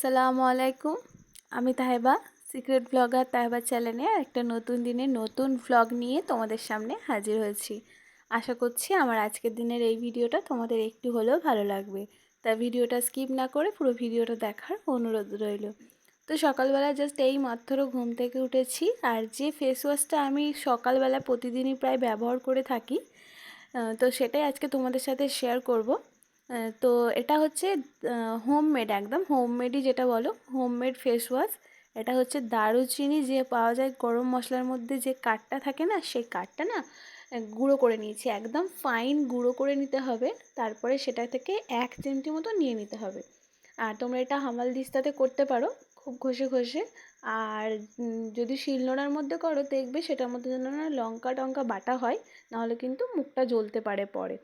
আসসালামু আলাইকুম। আমি তাহেবা, সিক্রেট ব্লগার তাহেবা চ্যানেলে একটা নতুন দিনে নতুন ভ্লগ নিয়ে তোমাদের সামনে হাজির হয়েছি। আশা করছি আমার আজকের দিনের এই ভিডিওটা তোমাদের একটু হলেও ভালো লাগবে। তা ভিডিওটা স্কিপ না করে পুরো ভিডিওটা দেখার অনুরোধ রইল। তো সকালবেলা জাস্ট এই মাত্র ঘুম থেকে উঠেছি আর যে ফেস ওয়াশটা আমি সকালবেলা প্রতিদিনই প্রায় ব্যবহার করে থাকি তো সেটাই আজকে তোমাদের সাথে শেয়ার করব। তো এটা হচ্ছে হোমমেড একদম হোমমেডই যেটা বলো হোমমেড ফেস ওয়াশ এটা হচ্ছে দারুচিনি যে পাওয়া যায় গরম মশলার মধ্যে যে কাঠটা থাকে না, সেই কাঠটা না গুঁড়ো করে নিয়েছি। একদম ফাইন গুঁড়ো করে নিতে হবে, তারপরে সেটা থেকে এক চিমটি মতো নিয়ে নিতে হবে। আর তোমরা এটা হামাল দিস্তাতে করতে পারো, খুব ঘষে ঘষে। আর যদি শিলনোড়ার মধ্যে করো, দেখবে সেটার মধ্যে যেন না লঙ্কা টঙ্কা বাটা হয়, নাহলে কিন্তু মুখটা জ্বলতে পারে পরে।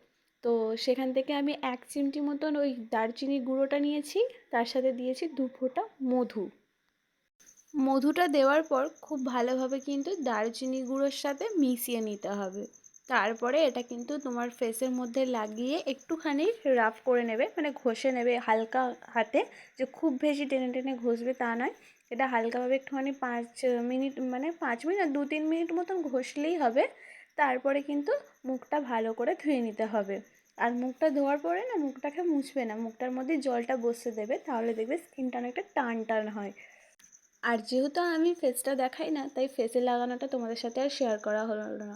তো সেখান থেকে আমি এক চিমটি মতন ওই দারচিনি গুঁড়োটা নিয়েছি, তার সাথে দিয়েছি দু ফোঁটা মধু। মধুটা দেওয়ার পর খুব ভালোভাবে কিন্তু দারচিনি গুঁড়োর সাথে মিশিয়ে নিতে হবে। তারপরে এটা কিন্তু তোমার ফেসের মধ্যে লাগিয়ে একটুখানি রাফ করে নেবে মানে ঘষে নেবে হালকা হাতে। যে খুব বেশি টেনে টেনে ঘষবে তা নয়, এটা হালকাভাবে একটুখানি পাঁচ মিনিট মানে পাঁচ মিনিট দু তিন মিনিট মতন ঘষলেই হবে। তারপরে কিন্তু মুখটা ভালো করে ধুয়ে নিতে হবে। আর মুখটা ধোয়ার পরে না মুখটাকে মুছবে না, মুখটার মধ্যে জলটা বসে দেবে, তাহলে দেখবে স্কিনটা অনেকটা টান টান হয়। আর যেহেতু আমি ফেসটা দেখাই না, তাই ফেসে লাগানোটা তোমাদের সাথে আর শেয়ার করা হলো না।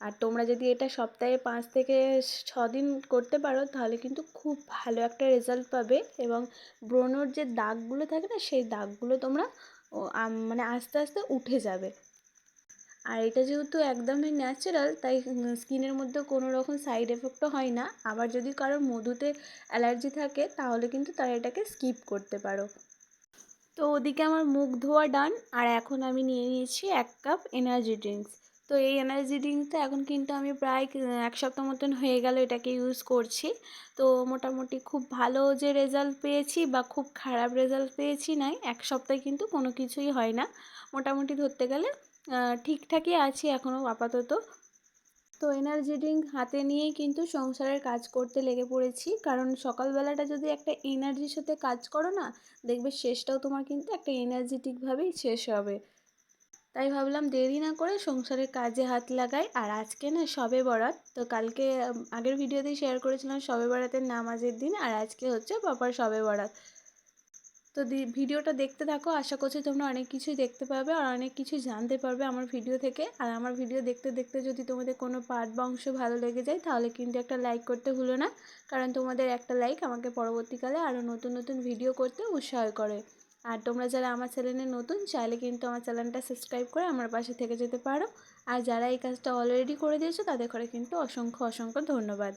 আর তোমরা যদি এটা সপ্তাহে পাঁচ থেকে ছ দিন করতে পারো, তাহলে কিন্তু খুব ভালো একটা রেজাল্ট পাবে এবং ব্রণর যে দাগগুলো থাকে না, সেই দাগগুলো তোমরা মানে আস্তে আস্তে উঠে যাবে। আর এটা যেহেতু একদমই ন্যাচারাল তাই স্কিনের মধ্যে কোনো রকম সাইড এফেক্টও হয় না। আবার যদি কারোর মধুতে অ্যালার্জি থাকে, তাহলে কিন্তু তারা এটাকে স্কিপ করতে পারো। তো ওদিকে আমার মুখ ধোয়া ডান আর এখন আমি নিয়ে নিয়েছি এক কাপ এনার্জি ড্রিঙ্কস তো এই এনার্জি ড্রিঙ্কসটা এখন কিন্তু আমি প্রায় এক সপ্তাহ মতন হয়ে গেল এটাকে ইউজ করছি। তো মোটামুটি খুব ভালো যে রেজাল্ট পেয়েছি বা খুব খারাপ রেজাল্ট পেয়েছি নাই, এক সপ্তাহে কিন্তু কোনো কিছুই হয় না। মোটামুটি ধরতে গেলে ঠিকঠাকই আছি এখনও আপাতত। তো এনার্জি ড্রিঙ্ক হাতে নিয়েই কিন্তু সংসারের কাজ করতে লেগে পড়েছি। কারণ সকালবেলাটা যদি একটা এনার্জির সাথে কাজ করো না, দেখবে শেষটাও তোমার কিন্তু একটা এনার্জেটিকভাবেই শেষ হবে। তাই ভাবলাম দেরি না করে সংসারের কাজে হাত লাগাই। আর আজকে না সবে বরাত, তো কালকে আগের ভিডিওতেই শেয়ার করেছিলাম সবে বরাতের নামাজের দিন। আর আজকে হচ্ছে পাপার সবে বরাত। তো ভিডিওটা দেখতে থাকো। আশা করছি তোমরা অনেক কিছুই দেখতে পাবে আর অনেক কিছুই জানতে পারবে আমার ভিডিও থেকে। আর আমার ভিডিও দেখতে দেখতে যদি তোমাদের কোনো পার্ট বা অংশ ভালো লেগে যায়, তাহলে কিন্তু একটা লাইক করতে ভুলো না। কারণ তোমাদের একটা লাইক আমাকে পরবর্তীকালে আরও নতুন নতুন ভিডিও করতে উৎসাহ করে। আর তোমরা যারা আমার চ্যানেলে নতুন, চাইলে কিন্তু আমার চ্যানেলটা সাবস্ক্রাইব করে আমার পাশে থেকে যেতে পারো। আর যারা এই কাজটা অলরেডি করে দিয়েছ, তাদের করে কিন্তু অসংখ্য অসংখ্য ধন্যবাদ।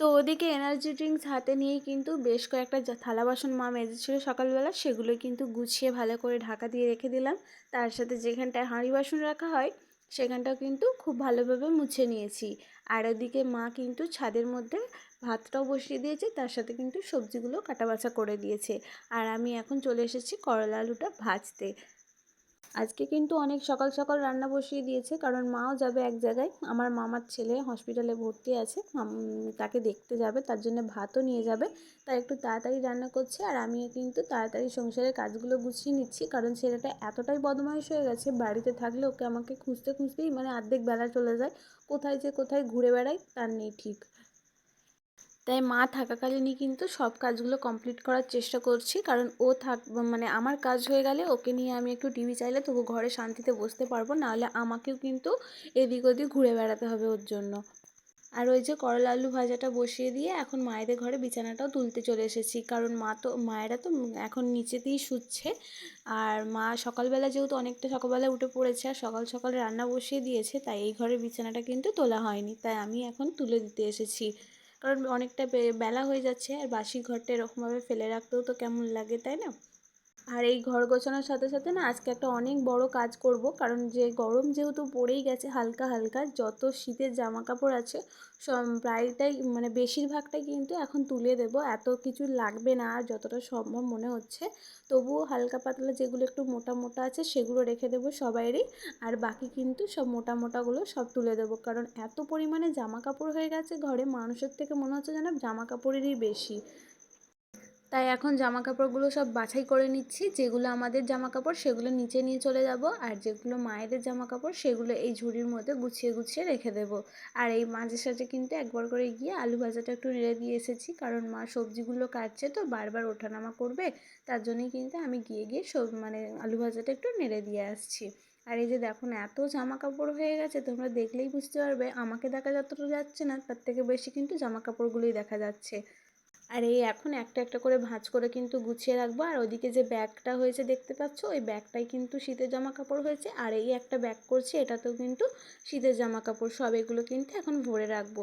তো ওদিকে এনার্জি ড্রিঙ্কস হাতে নিয়েই কিন্তু বেশ কয়েকটা থালা বাসন মা মেজেছিল সকালবেলা, সেগুলো কিন্তু গুছিয়ে ভালো করে ঢাকা দিয়ে রেখে দিলাম। তার সাথে যেখানটায় হাঁড়ি বাসন রাখা হয়, সেখানটাও কিন্তু খুব ভালোভাবে মুছে নিয়েছি। আর ওদিকে মা কিন্তু ছাদের মধ্যে ভাতটাও বসিয়ে দিয়েছে, তার সাথে কিন্তু সবজিগুলো কাটা বাছা করে দিয়েছে। আর আমি এখন চলে এসেছি করলা আলুটা ভাজতে। আজকে কিন্তু অনেক সকাল সকাল রান্না বসিয়ে দিয়েছে, কারণ মাও যাবে এক জায়গায়। আমার মামার ছেলে হসপিটালে ভর্তি আছে তাকে দেখতে যাবে, তার জন্য ভাতও নিয়ে যাবে। তাই একটু তাড়াতাড়ি রান্না করছে, আর আমিও কিন্তু তাড়াতাড়ি সংসারের কাজগুলো গুছিয়ে নিচ্ছি, কারণ ছেলেটা এতটাই বদমাইশ হয়ে গেছে, বাড়িতে থাকলে ওকে আমাকে খুঁজতে খুঁজতেই মানে অর্ধেক বেলা চলে যায়, কোথায় যে কোথায় ঘুরে বেড়ায়, তার নেই ঠিক। তাই মা থাকাকালীনই কিন্তু সব কাজগুলো কমপ্লিট করার চেষ্টা করছি। কারণ ও থাক মানে আমার কাজ হয়ে গেলে ওকে নিয়ে আমি একটু টিভি চাইলে তবু ঘরে শান্তিতে বসতে পারব, নাহলে আমাকেও কিন্তু এদিক ওদিক ঘুরে বেড়াতে হবে ওর জন্য। আর ওই যে করলা আলু ভাজাটা বসিয়ে দিয়ে এখন মায়েদের ঘরে বিছানাটাও তুলতে চলে এসেছি। কারণ মা তো, মায়েরা তো এখন নিচেতেই শুচ্ছে। আর মা সকালবেলা যেহেতু অনেকটা সকালবেলা উঠে পড়েছে, আর সকাল সকাল রান্না বসিয়ে দিয়েছে, তাই এই ঘরের বিছানাটা কিন্তু তোলা হয়নি। তাই আমি এখন তুলে দিতে এসেছি। কারণ অনেকটা বেলা হয়ে যাচ্ছে আর বাসি ঘরটা এরকমভাবে ফেলে রাখতেও তো কেমন লাগে, তাই না? আর এই ঘর গোছানোর সাথে সাথে না আজকে একটা অনেক বড় কাজ করব। কারণ যে গরম যেহেতু পড়েই গেছে হালকা হালকা, যত শীতের জামা কাপড় আছে সব প্রায়টাই মানে বেশিরভাগটাই কিন্তু এখন তুলে দেব। এত কিছু লাগবে না আর যতটা সম্ভব মনে হচ্ছে। তবুও হালকা পাতলা যেগুলো একটু মোটা মোটা আছে সেগুলো রেখে দেবো সবাইরই আর বাকি কিন্তু সব মোটা মোটাগুলো সব তুলে দেবো। কারণ এত পরিমাণে জামা কাপড় হয়ে গেছে ঘরে, মানুষের থেকে মনে হচ্ছে যেন জামা কাপড়েরই বেশি। তাই এখন জামা কাপড়গুলো সব বাছাই করে নিচ্ছি। যেগুলো আমাদের জামা কাপড় সেগুলো নিচে নিয়ে চলে যাব আর যেগুলো মায়েদের জামা কাপড় সেগুলো এই ঝুড়ির মধ্যে গুছিয়ে গুছিয়ে রেখে দেব। আর এই মাঝে সাঝে কিন্তু একবার করে গিয়ে আলু ভাজাটা একটু নেড়ে দিয়ে এসেছি কারণ মা সবজিগুলো কাটছে তো বারবার ওঠানামা করবে। তার জন্যই কিন্তু আমি গিয়ে গিয়ে সব মানে আলু ভাজাটা একটু নেড়ে দিয়ে আসছি। আর এই যে দেখুন এত জামা কাপড় হয়ে গেছে তোমরা দেখলেই বুঝতে পারবে। আমাকে দেখা যতটা যাচ্ছে না তার থেকে বেশি কিন্তু জামা কাপড়গুলোই দেখা যাচ্ছে। আর এই এখন একটা একটা করে ভাঁজ করে কিন্তু গুছিয়ে রাখব। আর ওদিকে যে ব্যাগটা হয়েছে দেখতে পাচ্ছ, ওই ব্যাগটাই কিন্তু শীতের জামা কাপড় হয়েছে। আর এই একটা ব্যাগ করছি, এটাতেও কিন্তু শীতের জামা কাপড় সব এগুলো কিন্তু এখন ভরে রাখব।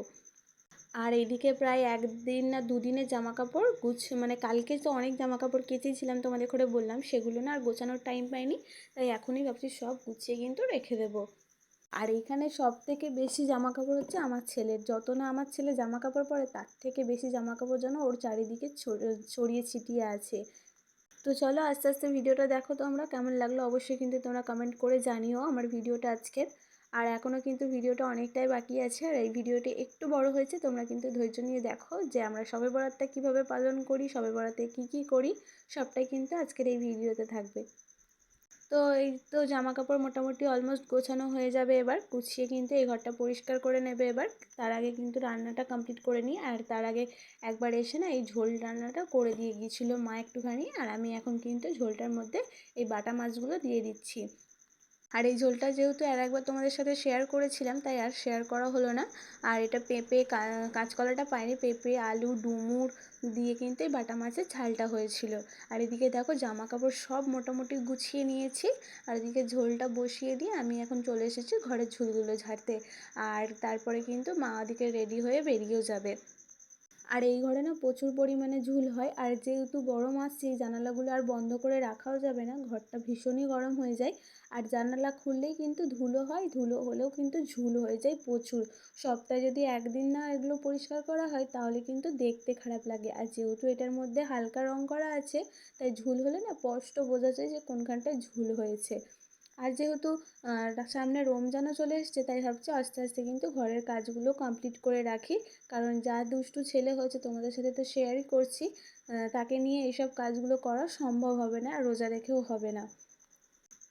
আর এইদিকে প্রায় একদিন না দুদিনের জামা কাপড় গুছ মানে কালকে তো অনেক জামা কাপড় কেচেছিলাম তোমাদের করে বললাম, সেগুলো না আর গোছানোর টাইম পাইনি। তাই এখনই ভাবছি সব গুছিয়ে কিন্তু রেখে দেবো। আর এখানে সব থেকে বেশি জামা কাপড় হচ্ছে আমার ছেলের। যত না আমার ছেলে জামা কাপড় পরে, তার থেকে বেশি জামা কাপড় যেন ওর চারিদিকে ছড়িয়ে ছিটিয়ে আছে। তো চলো আস্তে আস্তে ভিডিওটা দেখো তোমরা, কেমন লাগল অবশ্যই কিন্তু তোমরা কমেন্ট করে জানিও আমার ভিডিওটা আজকের। আর এখনও কিন্তু ভিডিওটা অনেকটাই বাকি আছে, আর এই ভিডিওটি একটু বড় হয়েছে, তোমরা কিন্তু ধৈর্য নিয়ে দেখো যে আমরা সবে বরাতটা কীভাবে পালন করি, সবে বরাতে কী কী করি, সবটাই কিন্তু আজকের এই ভিডিওতে থাকবে। তো এই তো জামা কাপড় মোটামুটি অলমোস্ট গোছানো হয়ে যাবে এবার। গুছিয়ে কিন্তু এই ঘরটা পরিষ্কার করে নেবে এবার। তার আগে কিন্তু রান্নাটা কমপ্লিট করে নিই। আর তার আগে একবার এসে না এই ঝোল রান্নাটা করে দিয়ে গিয়েছিল মা একটুখানি। আর আমি এখন কিন্তু ঝোলটার মধ্যে এই বাটা মাছগুলো দিয়ে দিচ্ছি। আর এই ঝোলটা যেহেতু আর একবার তোমাদের সাথে শেয়ার করেছিলাম, তাই আর শেয়ার করা হলো না। আর এটা পেঁপে কাঁচকলাটা পাইনি। পেঁপে, আলু, ডুমুর দিয়ে কিন্তু এই বাটা মাছের ঝালটা হয়েছিল। আর এদিকে দেখো জামা কাপড় সব মোটামুটি গুছিয়ে নিয়েছি। আর এদিকে ঝোলটা বসিয়ে দিয়ে আমি এখন চলে এসেছি ঘরের ঝুলগুলো ঝাড়তে। আর তারপরে কিন্তু মা ওদিকে রেডি হয়ে বেরিয়েও যাবে। আর এই ঘরে না প্রচুর পরিমাণে ঝুল হয়। আর যেহেতু গরম আসছে এই জানালাগুলো আর বন্ধ করে রাখাও যাবে না। ঘরটা ভীষণই গরম হয়ে যায়। আর জানালা খুললেই কিন্তু ধুলো হয়। ধুলো হলেও কিন্তু ঝুল হয়ে যায় প্রচুর। সপ্তাহে যদি একদিন না এগুলো পরিষ্কার করা হয়, তাহলে কিন্তু দেখতে খারাপ লাগে। আর যেহেতু এটার মধ্যে হালকা রং করা আছে, তাই ঝুল হলে না স্পষ্ট বোঝা যায় যে কোনখানটায় ঝুল হয়েছে। আর যেহেতু সামনে রমজানও চলে এসছে, তাই ভাবছি আস্তে আস্তে কিন্তু ঘরের কাজগুলো কমপ্লিট করে রাখি। কারণ যা দুষ্টু ছেলে হয়েছে, তোমাদের সাথে তো শেয়ারই করছি তাকে নিয়ে এইসব কাজগুলো করা সম্ভব হবে না, আর রোজা রেখেও হবে না।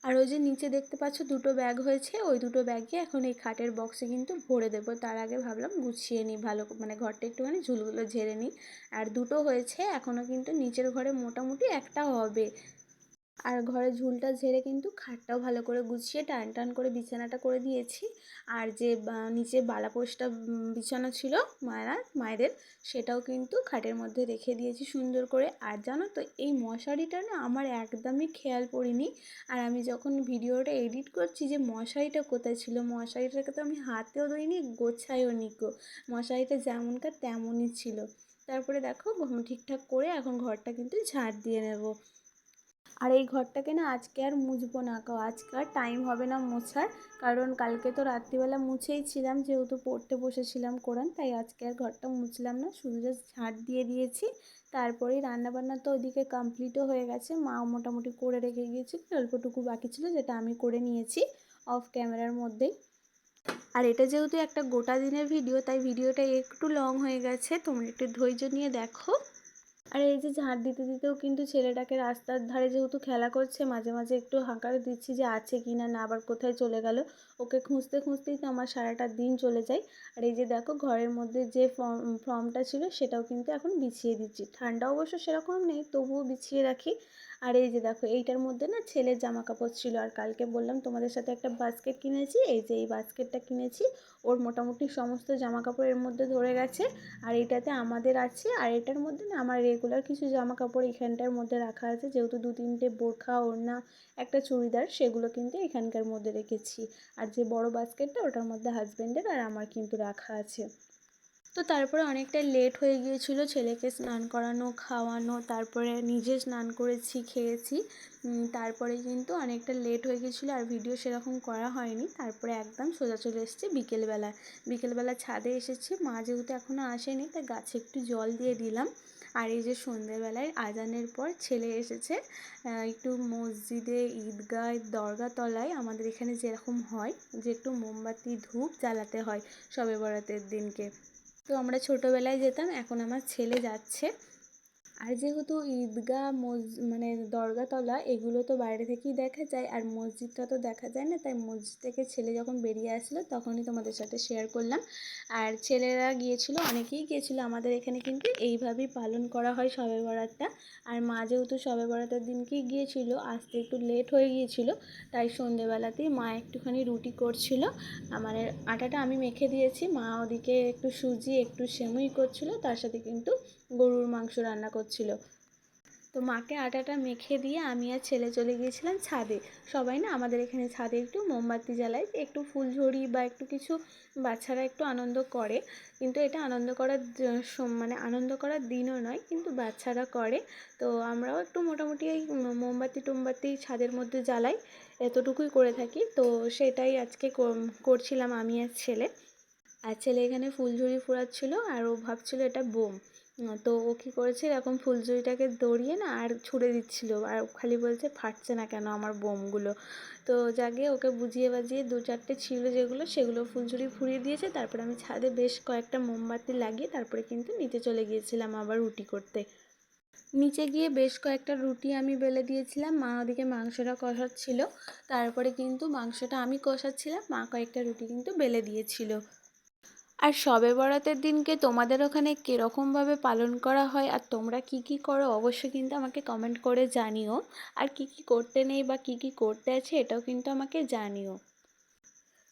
আর ওই যে নিচে দেখতে পাচ্ছ, দুটো ব্যাগ হয়েছে, ওই দুটো ব্যাগে এখন এই খাটের বক্সে কিন্তু ভরে দেবো। তার আগে ভাবলাম গুছিয়ে নিই, ভালো মানে ঘরটা একটুখানি ঝুলগুলো ঝেড়ে নিই। আর দুটো হয়েছে এখনও কিন্তু নিচের ঘরে মোটামুটি একটা হবে। আর ঘরে ঝুলটা ঝেড়ে কিন্তু খাটটাও ভালো করে গুছিয়ে টান টান করে বিছানাটা করে দিয়েছি। আর যে নিচে বালাপোষটা বিছানা ছিল মায়েরা, মায়েদের, সেটাও কিন্তু খাটের মধ্যে রেখে দিয়েছি সুন্দর করে। আর জানো তো, এই মশারিটা না আমার একদমই খেয়াল পড়িনি। আর আমি যখন ভিডিওটা এডিট করছি যে মশারিটা কোথায় ছিল, মশারিটাকে তো আমি হাতেও ধরিনি, গোছাইও নিকো মশারিটা যেমনকার তেমনই ছিল। তারপরে দেখো ঠিকঠাক করে এখন ঘরটা কিন্তু ঝাড় দিয়ে নেব। আর এই ঘরটাকে না আজকে আর মুছবো না আজকে আর টাইম হবে না মোছার। কারণ কালকে তো রাত্রিবেলা মুছেই ছিলাম, যেহেতু পড়তে বসেছিলাম কোরআন তাই আজকে আর ঘরটা মুছলাম না। শুধু জাস্ট ঝাঁট দিয়ে দিয়েছি। তারপরেই রান্নাবান্না তো ওদিকে কমপ্লিটও হয়ে গেছে। মা মোটামুটি করে রেখে গিয়েছে, অল্পটুকু বাকি ছিল, যেটা আমি করে নিয়েছি অফ ক্যামেরার মধ্যেই। আর এটা যেহেতু একটা গোটা দিনের ভিডিও তাই ভিডিওটা একটু লং হয়ে গেছে। তোমরা একটু ধৈর্য নিয়ে দেখো। আর এই যে ঝাঁট দিতে দিতেও কিন্তু ছেলেটাকে রাস্তার ধারে যেহেতু খেলা করছে, মাঝে মাঝে একটু হাঁকার দিচ্ছি যে আছে কি না না আবার কোথায় চলে গেল। ওকে খুঁজতে খুঁজতেই তো আমার সারাটা দিন চলে যায়। আর এই যে দেখো ঘরের মধ্যে যে ফর্ম, ফর্মটা ছিল সেটাও কিন্তু এখন বিছিয়ে দিচ্ছি। ঠান্ডা অবশ্য সেরকম নেই, তবুও বিছিয়ে রাখি। আর এই যে দেখো, এইটার মধ্যে না ছেলের জামা কাপড় ছিল। আর কালকে বললাম তোমাদের সাথে একটা বাস্কেট কিনেছি। এই যে এই বাস্কেটটা কিনেছি, ওর মোটামুটি সমস্ত জামা কাপড় এর মধ্যে ধরে গেছে। আর এটাতে আমাদের আছে, আর এটার মধ্যে না আমার রেগুলার কিছু জামা কাপড় এখানটার মধ্যে রাখা আছে। যেহেতু দু তিনটে বোরখা, ওড়না, একটা চুড়িদার, সেগুলো কিন্তু এখানকার মধ্যে রেখেছি। আর যে বড় বাস্কেটটা ওটার মধ্যে হাজব্যান্ডের আর আমার কিন্তু রাখা আছে। তো তারপরে অনেকটা লেট হয়ে গিয়েছিল ছেলেকে স্নান করানো, খাওয়ানো, তারপরে নিজে স্নান করেছি, খেয়েছি। তারপরে কিন্তু অনেকটা লেট হয়ে গেছিল আর ভিডিও সেরকম করা হয়নি। তারপরে একদম সোজা চলে এসেছে বিকেলবেলা বিকেলবেলা ছাদে এসেছি, মা যেহেতু এখনও আসেনি, তাই গাছে একটু জল দিয়ে দিলাম। আর এই যে সন্ধেবেলায় আজানের পর ছেলে এসেছে একটু মসজিদে ঈদগাহ দরগাতলায় আমাদের এখানে যেরকম হয়, যে একটু মোমবাতি, ধূপ জ্বালাতে হয় সবে বরাতের দিনকে। তো আমরা ছোটোবেলায় যেতাম এখন আমার ছেলে যাচ্ছে। আর যেহেতু ঈদগাহ মস মানে দরগাতলা, এগুলো তো বাইরে থেকেই দেখা যায়, আর মসজিদটা তো দেখা যায় না, তাই মসজিদ থেকে ছেলে যখন বেরিয়ে আসলো, তখনই তোমাদের সাথে শেয়ার করলাম। আর ছেলেরা গিয়েছিল, অনেকেই গিয়েছিল, আমাদের এখানে কিন্তু এইভাবেই পালন করা হয় সবে বরাতটা আর মা যেহেতু সবে বরাতের দিনকেই গিয়েছিল, আসতে একটু লেট হয়ে গিয়েছিল, তাই সন্ধেবেলাতেই মা একটুখানি রুটি করছিল। আমার আটাটা আমি মেখে দিয়েছি, মা ওদিকে একটু সুজি, একটু সেমুই করছিল, তার সাথে কিন্তু গরুর মাংস রান্না করছিল। তো মাকে আটাটা মেখে দিয়ে আমি আর ছেলে চলে গিয়েছিলাম ছাদে। সবাই না আমাদের এখানে ছাদে একটু মোমবাতি জ্বালায়, একটু ফুলঝড়ি বা একটু কিছু বাচ্চারা একটু আনন্দ করে। কিন্তু এটা আনন্দ করার মানে আনন্দ করার দিনও নয়, কিন্তু বাচ্চারা করে। তো আমরাও একটু মোটামুটি এই মোমবাতি টোমবাতি ছাদের মধ্যে জ্বালাই, এতটুকুই করে থাকি। তো সেটাই আজকে করছিলাম আমি আর ছেলে। আর ছেলে এখানে ফুলঝুরি ফুরাচ্ছিল, আর ও ভাবছিল এটা বোম। তো ও কী করেছে? এরকম ফুলঝুরিটাকে দড়িয়ে না আর ছুঁড়ে দিচ্ছিল। আর খালি বলছে, ফাটছে না কেন আমার বোমগুলো? তো যাকে ওকে বুঝিয়ে বাজিয়ে দু চারটে ছিল যেগুলো, সেগুলো ফুলঝুরি ফুরিয়ে দিয়েছে। তারপরে আমি ছাদে বেশ কয়েকটা মোমবাতি লাগিয়ে তারপরে কিন্তু নিচে চলে গিয়েছিলাম আবার রুটি করতে। নিচে গিয়ে বেশ কয়েকটা রুটি আমি বেলে দিয়েছিলাম। মা ওদিকে মাংসটা কষাচ্ছিল। তারপরে কিন্তু মাংসটা আমি কষাচ্ছিলাম। মা কয়েকটা রুটি কিন্তু বেলে দিয়েছিল। আর শবে বরাতের দিনকে তোমাদের ওখানে কীরকমভাবে পালন করা হয় আর তোমরা কি কি করো অবশ্যই কিন্তু আমাকে কমেন্ট করে জানিও। আর কি কি করতে নেই বা কি কি করতে আছে এটাও কিন্তু আমাকে জানিও।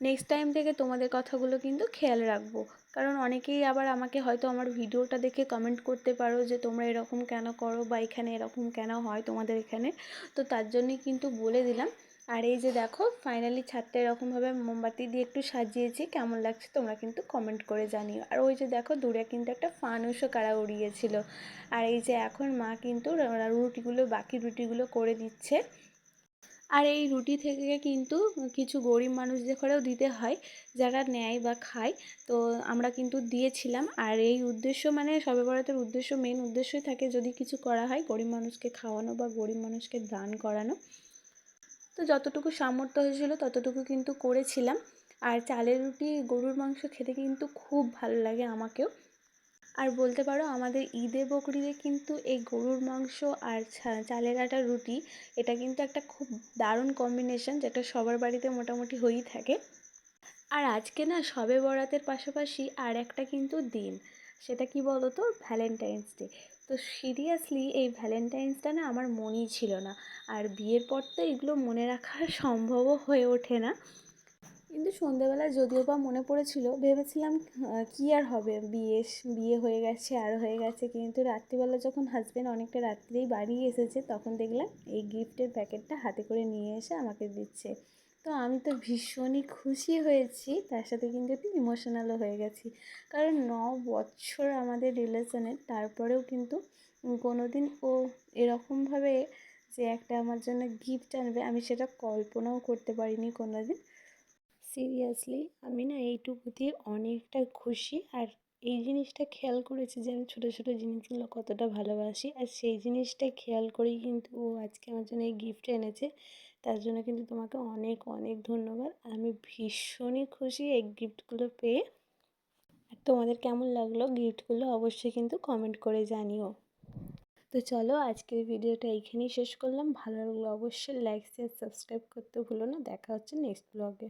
নেক্সট টাইম থেকে তোমাদের কথাগুলো কিন্তু খেয়াল রাখব। কারণ অনেকেই আবার আমাকে হয়তো আমার ভিডিওটা দেখে কমেন্ট করতে পারো যে তোমরা এরকম কেন করো বা এখানে এরকম কেন হয় তোমাদের এখানে। তো তার জন্যই কিন্তু বলে দিলাম। আর এই যে দেখো ফাইনালি ছাদটা এরকমভাবে মোমবাতি দিয়ে একটু সাজিয়েছি, কেমন লাগছে তোমরা কিন্তু কমেন্ট করে জানিও। আর ওই যে দেখো, দূরে কিন্তু একটা ফানুসও কারা উড়িয়েছিল। আর এই যে এখন মা কিন্তু রুটিগুলো, বাকি রুটিগুলো করে দিচ্ছে। আর এই রুটি থেকে কিন্তু কিছু গরিব মানুষদের করেও দিতে হয়, যারা নেয় বা খায়, তো আমরা কিন্তু দিয়েছিলাম। আর এই উদ্দেশ্য মানে সবে বরাতের উদ্দেশ্য মেন উদ্দেশ্যই থাকে যদি কিছু করা হয়, গরিব মানুষকে খাওয়ানো বা গরিব মানুষকে দান করানো। তো যতটুকু সামর্থ্য হয়েছিল ততটুকু কিন্তু করেছিলাম। আর চালের রুটি, গরুর মাংস খেতে কিন্তু খুব ভালো লাগে আমাকেও। আর বলতে পারো আমাদের ঈদে বকরিদে কিন্তু এই গরুর মাংস আর চালের আটার রুটি, এটা কিন্তু একটা খুব দারুণ কম্বিনেশন যেটা সবার বাড়িতে মোটামুটি হয়েই থাকে। আর আজকে না সবে বরাতের পাশাপাশি আর একটা কিন্তু দিন, সেটা কি বলো তো ভ্যালেন্টাইন্স ডে তো সিরিয়াসলি এই ভ্যালেন্টাইন্সটা না আমার মনেই ছিল না। আর বিয়ের পর তো এগুলো মনে রাখা সম্ভবও হয়ে ওঠে না। কিন্তু সন্ধেবেলা যদিও বা মনে পড়েছিল, ভেবেছিলাম কী আর হবে? বিয়ে বিয়ে হয়ে গেছে, আর হয়ে গেছে। কিন্তু রাত্রিবেলা যখন হাজব্যান্ড অনেকটা রাত্রেই বাড়ি এসেছে, তখন দেখলাম এই গিফটের প্যাকেটটা হাতে করে নিয়ে এসে আমাকে দিচ্ছে। তো আমি তো ভীষণই খুশি হয়েছি, তার সাথে কিন্তু একটু ইমোশনালও হয়ে গেছি। কারণ ন বছর আমাদের রিলেশনের তারপরেও কিন্তু কোনো দিন ও এরকমভাবে যে একটা আমার জন্য গিফট আনবে, আমি সেটা কল্পনাও করতে পারিনি কোনো দিন সিরিয়াসলি আমি না এইটুকু দিয়ে অনেকটা খুশি। আর এই জিনিসটা খেয়াল করেছি যে আমি ছোটো ছোটো জিনিসগুলো কতটা ভালোবাসি। আর সেই জিনিসটা খেয়াল করেই কিন্তু ও আজকে আমার জন্য এই গিফট এনেছে। তার জন্য কিন্তু তোমাকে অনেক অনেক ধন্যবাদ। আমি ভীষণই খুশি এই গিফটগুলো পেয়ে। আর তোমাদের কেমন লাগল গিফটগুলো অবশ্যই কিন্তু কমেন্ট করে জানিও। তো চলো আজকের ভিডিওটা এইখানেই শেষ করলাম। ভালো লাগল অবশ্যই লাইক শেয়ার সাবস্ক্রাইব করতে ভুলো না। দেখা হচ্ছে নেক্সট ব্লগে